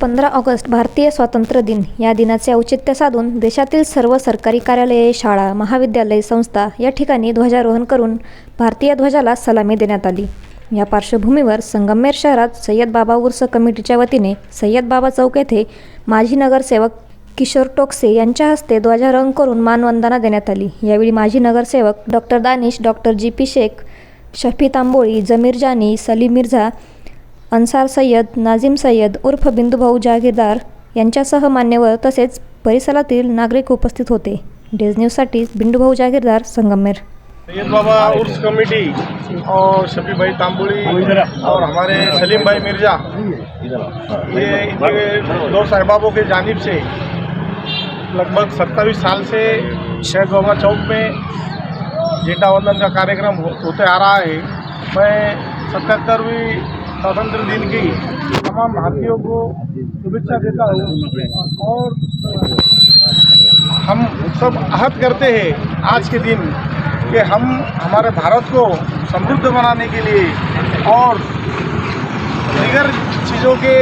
पंधरा ऑगस्ट भारतीय स्वातंत्र्य दिन. या दिनाचे औचित्य साधून देशातील सर्व सरकारी कार्यालये शाळा महाविद्यालय संस्था या ठिकाणी ध्वजारोहण करून भारतीय ध्वजाला सलामी देण्यात आली. या पार्श्वभूमीवर संगमेर शहरात सय्यद बाबा उर्स कमिटीच्या वतीने सय्यद बाबा चौक येथे माजी नगरसेवक किशोर टोकसे यांच्या हस्ते ध्वजारोहण करून मानवंदना देण्यात आली. यावेळी माजी नगरसेवक doctor Danish doctor G P Shaikh Shafi Tamboli Jamir Jani Salim Mirza Ansar Sayyad Nazim Sayyad उर्फ बिंदुभाऊ जहागीरदार यांच्यासह मान्यवर तसेच परिसरातील नागरिक उपस्थित होते. डेज न्यूजसाठी बिंदुभाऊ जहागीरदार संगमेर सैयद बाबा उर्स कमेटी और शफी भाई तांबुली और हमारे सलीम भाई मिर्जा ये इनके दो साहबाबों के जानिब से लगभग सत्ताईस साल से शहद बाबा चौक में झंडा वंदन का कार्यक्रम हो, होते आ रहा है। मैं सतहत्तरवीं स्वतंत्र दिन की तमाम भारतीयों को शुभेच्छा देता हूँ। और हम सब आहत करते हैं आज के दिन कि हम हमारे भारत को समृद्ध बनाने के लिए और दीगर चीज़ों के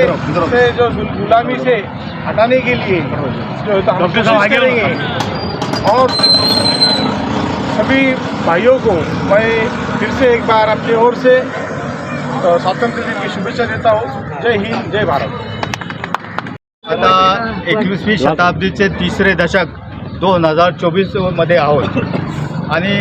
से जो गुलामी से हटाने के लिए जो तो हम कोशिश करेंगे। और सभी भाइयों को मैं फिर से एक बार अपनी ओर से स्वातंत्र्य दिनी शुभेच्छा देत आहोत. जय हिंद जय भारत. आता एकवीसवी शताब्दीचे तिसरे दशक दोन हजार चोवीसमध्ये आहोत. आणि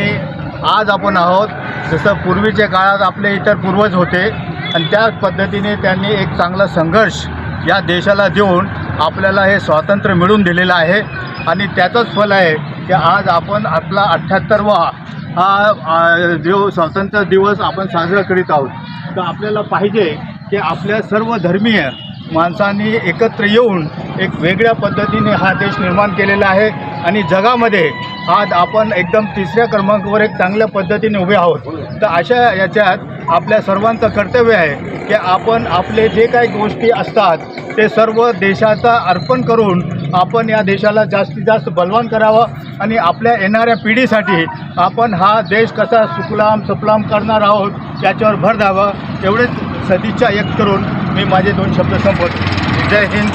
आज आपण आहोत जसं पूर्वीच्या काळात आपले इतर पूर्वज होते आणि त्याच पद्धतीने त्यांनी एक चांगला संघर्ष या देशाला देऊन आपल्याला हे स्वातंत्र्य मिळवून दिलेलं आहे. आणि त्याचंच फल आहे की आज आपण आपला अठ्ठ्याहत्तरवा हा जो स्वातंत्र्य दिवस आपण साजरा करीत आहोत तर आपल्याला पाहिजे की आपल्या सर्व धर्मीय माणसांनी एकत्र येऊन एक वेगळ्या पद्धतीने हा देश निर्माण केलेला आहे आणि जगामध्ये आज आपण एकदम तिसऱ्या क्रमांकावर एक चांगल्या पद्धतीने उभे आहोत. तर अशा याच्यात आपल्या सर्वांचं कर्तव्य आहे की आपण आपले जे काही गोष्टी असतात ते सर्व देशाचा अर्पण करून आपण या देशाला जास्तीत जास्त बलवान करावं आणि आपल्या येणाऱ्या पिढीसाठी आपण हा देश कसा सुकलाम सफलाम करणार आहोत याच्यावर भर द्यावं एवढेच सदिच्छा व्यक्त करून मी माझे दोन शब्द संपवतो. जय हिंद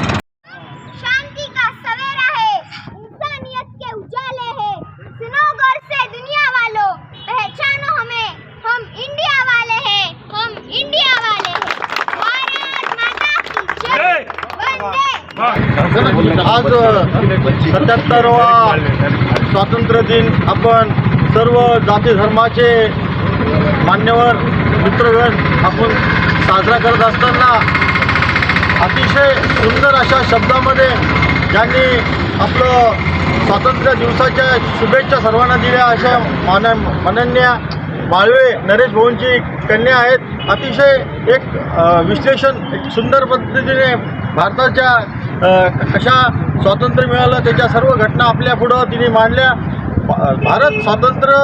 शांति का सवेरा है इंसानियत के उजाले हैं सुनो गौर से दुनिया वालों पहचानो हमें हम इंडिया वाले हैं हम इंडिया वाले हैं भारत माता की जय वंदे आज सत्याहत्तरवा स्वातंत्र्य दिन आपण सर्व जाती धर्माचे मान्यवर मित्रगण आपण साजरा करत असताना अतिशय सुंदर अशा शब्दामध्ये ज्यांनी आपलं स्वातंत्र्य दिवसाच्या शुभेच्छा सर्वांना दिल्या अशा मान माननीय माळवे नरेश भाऊंची कन्या आहेत. अतिशय एक विश्लेषण एक सुंदर पद्धतीने भारताच्या कशा स्वातंत्र्य मिळालं त्याच्या सर्व घटना आपल्या पुढं तिने मांडल्या. भा- भारत स्वातंत्र्य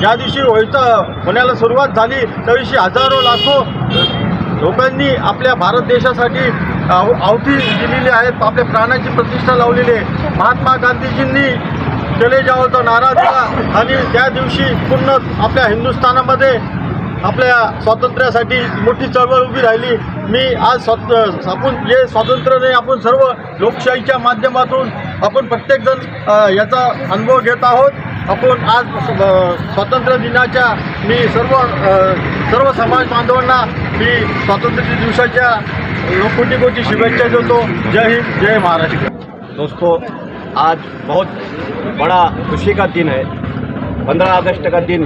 ज्या दिवशी व्हायचं होण्याला सुरुवात झाली त्या दिवशी हजारो लाखो लोकांनी आपल्या भारत देशासाठी आव आवती दिलेली आहेत आपल्या प्राणाची प्रतिष्ठा लावलेली आहे. महात्मा गांधीजींनी चले जाओ तो नारा दिला आणि त्या दिवशी पूर्ण आपल्या हिंदुस्थानामध्ये आपल्या स्वातंत्र्यासाठी मोठी चळवळ उभी राहिली. मी आज स्वात आपण जे स्वातंत्र्याने आपण सर्व लोकशाहीच्या माध्यमातून आपण प्रत्येकजण याचा अनुभव घेत आहोत. आपण आज स्वातंत्र्य दिनाच्या मी सर्व सर्व समाज बांधवांना मी स्वातंत्र्य दिवसाच्या कोटी कोटी शुभेच्छा देतो. जय हिंद जय महाराष्ट्र. दोस्तों आज बहुत बड़ा खुशी का दिन है। पंद्रह अगस्त का दिन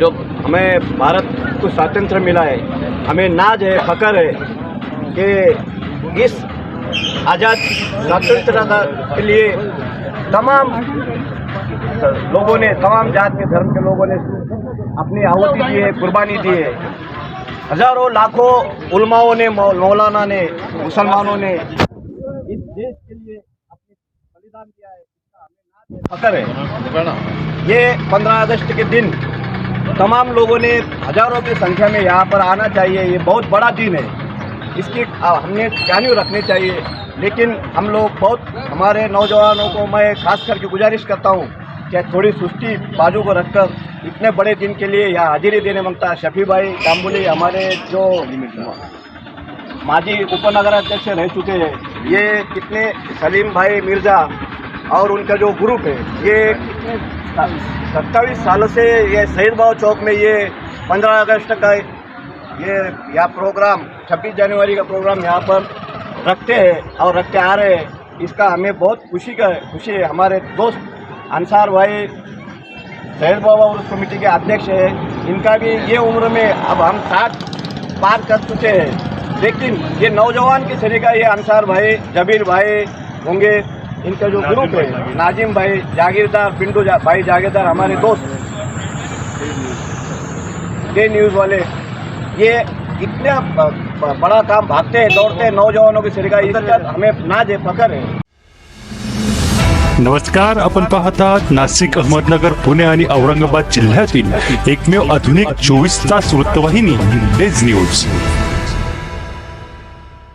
जो हमें भारत को स्वातंत्र मिला है। हमें नाज है फकर है कि इस आज़ाद स्वतंत्रता के लिए तमाम लोगों ने, तमाम जात के, धर्म के लोगों ने अपनी आहुति दी है, कुर्बानी दी है। हज़ारों, लाखों उलमाओं ने मौलाना ने, मुसलमानों ने इस देश के लिए अपने बलिदान किया है। फकर है। ये पंद्रह अगस्त के दिन तमाम लोगों ने हज़ारों की संख्या में यहाँ पर आना चाहिए। ये बहुत बड़ा दिन है। इसकी हमने ध्यान रखनी चाहिए। लेकिन हम लोग बहुत, हमारे नौजवानों को मैं खास करके गुजारिश करता हूँ कि थोड़ी सुस्ती बाजू को रखकर इतने बड़े दिन के लिए यहाँ हाजिरी देने माँगता शफी भाई तांबुली हमारे जो माजी उपनगराध्यक्ष रह चुके हैं, ये कितने सलीम भाई मिर्ज़ा और उनका जो ग्रुप है, ये सत्ताईस सालों से ये शहीद भाव चौक में ये पंद्रह अगस्त का ये यह प्रोग्राम, छब्बीस जनवरी का प्रोग्राम यहाँ पर रखते हैं और रखते आ रहे हैं। इसका हमें बहुत खुशी का, खुशी है। हमारे दोस्त अंसार भाई, शहीद बाबा उर्स कमेटी के अध्यक्ष है। इनका भी ये उम्र में अब हम साठ पार कर चुके हैं। लेकिन ये नौजवान की श्रेणी का ये अंसार भाई, जबीर भाई होंगे। इनका जो ग्रुप है नाजिम भाई। जागीरदार पिंटू जा, भाई जागीरदार हमारे दोस्त। डे न्यूज़ वाले ये इतने बड़ा काम भागते हैं दौड़ते हैं नौजवानों की इसका हमें नाज है फकर है। नमस्कार आपण पाहत आहात नाशिक अहमदनगर पुणे आणि औरंगाबाद जिल्ह्यातील एकमेव आधुनिक चोवीस तास वृत्तवाहिनी डेज न्यूज